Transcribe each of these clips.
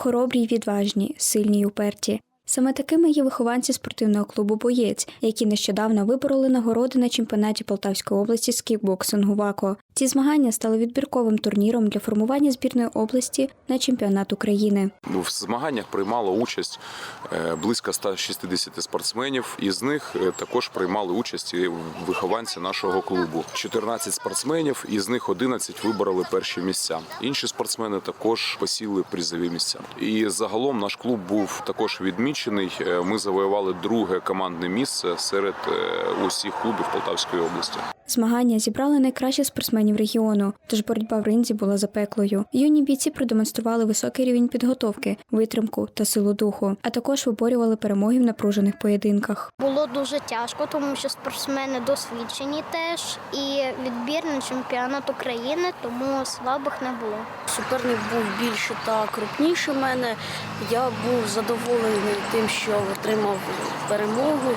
хоробрі й відважні, сильні й уперті. Саме такими є вихованці спортивного клубу Боєць, які нещодавно вибороли нагороди на чемпіонаті Полтавської області з кікбоксингу ВАКО. Ці змагання стали відбірковим турніром для формування збірної області на чемпіонат України. В змаганнях приймало участь е, близько 160 спортсменів. Із них е, також приймали участь вихованці нашого клубу. 14 спортсменів, із них 11 вибороли перші місця. Інші спортсмени також посіли призові місця. І загалом наш клуб був також відмічений. Е, Ми завоювали друге командне місце серед е, усіх клубів Полтавської області. Змагання зібрали найкращих спортсменів регіону, тож боротьба в ринзі була запеклою. Юні бійці продемонстрували високий рівень підготовки, витримку та силу духу, а також виборювали перемоги в напружених поєдинках. Було дуже тяжко, тому що спортсмени досвідчені теж. І відбір на чемпіонат України, тому слабих не було. Суперник був більше та крупніше мене. Я був задоволений тим, що отримав перемогу.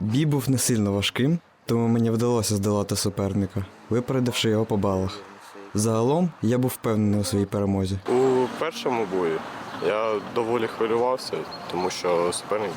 Бій був не сильно важким, тому мені вдалося здолати суперника, випередивши його по балах. Загалом я був впевнений у своїй перемозі. У першому бої я доволі хвилювався, тому що суперник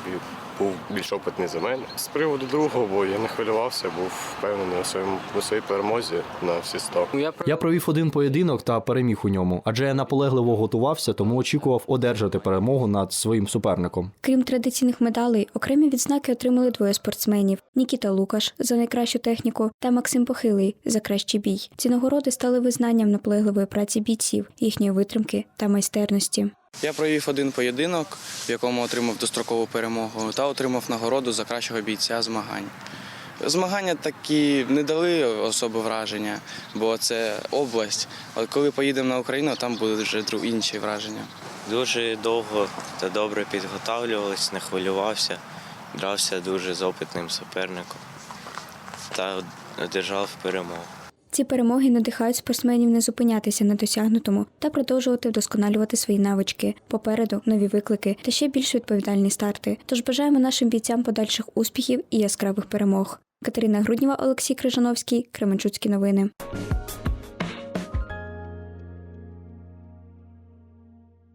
був більш опитний за мене. З приводу другого бою я не хвилювався, був впевнений у своєму у своїй перемозі на всі 100. Я провів один поєдинок та переміг у ньому, адже я наполегливо готувався, тому очікував одержати перемогу над своїм суперником. Крім традиційних медалей, окремі відзнаки отримали двоє спортсменів: Нікіта Лукаш за найкращу техніку та Максим Похилий за кращий бій. Ці нагороди стали визнанням наполегливої праці бійців, їхньої витримки та майстерності. Я провів один поєдинок, в якому отримав дострокову перемогу, та отримав нагороду за кращого бійця змагань. Змагання такі не дали особи враження, бо це область. А коли поїдемо на Україну, там будуть вже інші враження. Дуже довго та добре підготовлювався, не хвилювався, дрався дуже з опитним суперником та одержав перемогу. Ці перемоги надихають спортсменів не зупинятися на досягнутому та продовжувати вдосконалювати свої навички. Попереду нові виклики та ще більш відповідальні старти. Тож бажаємо нашим бійцям подальших успіхів і яскравих перемог. Катерина Грудніва, Олексій Крижановський, Кременчуцькі новини.